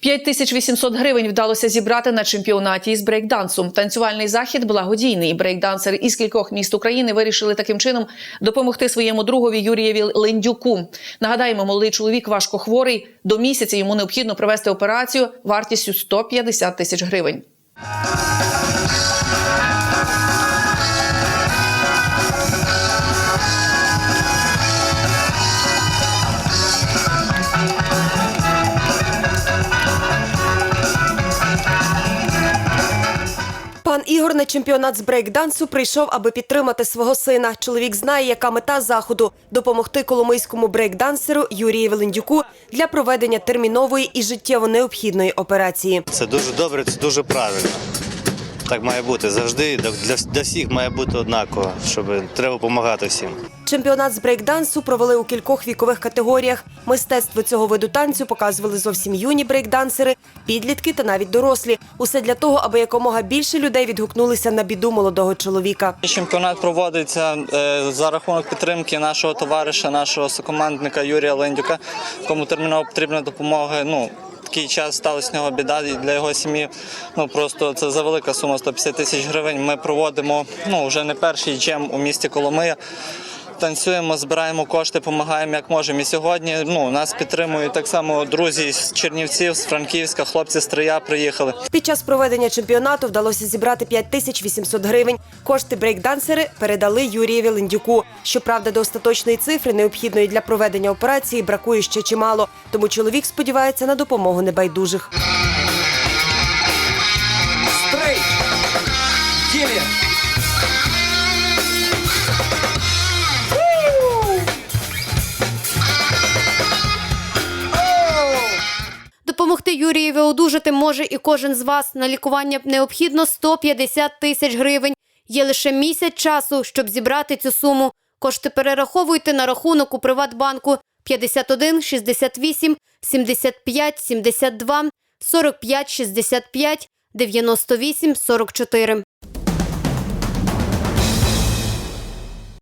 5800 гривень вдалося зібрати на чемпіонаті із брейкдансу. Танцювальний захід благодійний. Брейкдансери із кількох міст України вирішили таким чином допомогти своєму другові Юрієві Лендюку. Нагадаємо, молодий чоловік важко хворий. До місяця йому необхідно провести операцію вартістю 150 тисяч гривень. Пан Ігор на чемпіонат з брейкдансу прийшов, аби підтримати свого сина. Чоловік знає, яка мета заходу допомогти коломийському брейкдансеру Юрію Велендюку для проведення термінової і життєво необхідної операції. Це дуже добре, це дуже правильно. Так має бути завжди. Для, всіх має бути однаково, щоб треба допомагати всім. Чемпіонат з брейкдансу провели у кількох вікових категоріях. Мистецтво цього виду танцю показували зовсім юні брейкдансери, підлітки та навіть дорослі. Усе для того, аби якомога більше людей відгукнулися на біду молодого чоловіка. Чемпіонат проводиться е, за рахунок підтримки нашого товариша, нашого сокомандника Юрія Лендюка, кому терміново потрібна допомога. Ну такий час сталася нього біда і для його сім'ї. Ну просто це за велика сума 150 тисяч гривень. Ми проводимо ну вже не перший джем у місті Коломия. Танцюємо, збираємо кошти, допомагаємо як можемо. І сьогодні ну нас підтримують так само друзі з Чернівців, з Франківська, хлопці з Трия приїхали. Під час проведення чемпіонату вдалося зібрати 5800 гривень. Кошти брейкдансери передали Юрієві Лендюку. Щоправда, до остаточної цифри, необхідної для проведення операції, бракує ще чимало. Тому чоловік сподівається на допомогу небайдужих. Стрейт! Девять! Юрієві одужати може і кожен з вас. На лікування необхідно 150 тисяч гривень. Є лише місяць часу, щоб зібрати цю суму. Кошти перераховуйте на рахунок у Приватбанку 51 68 75 72 45 65 98 44.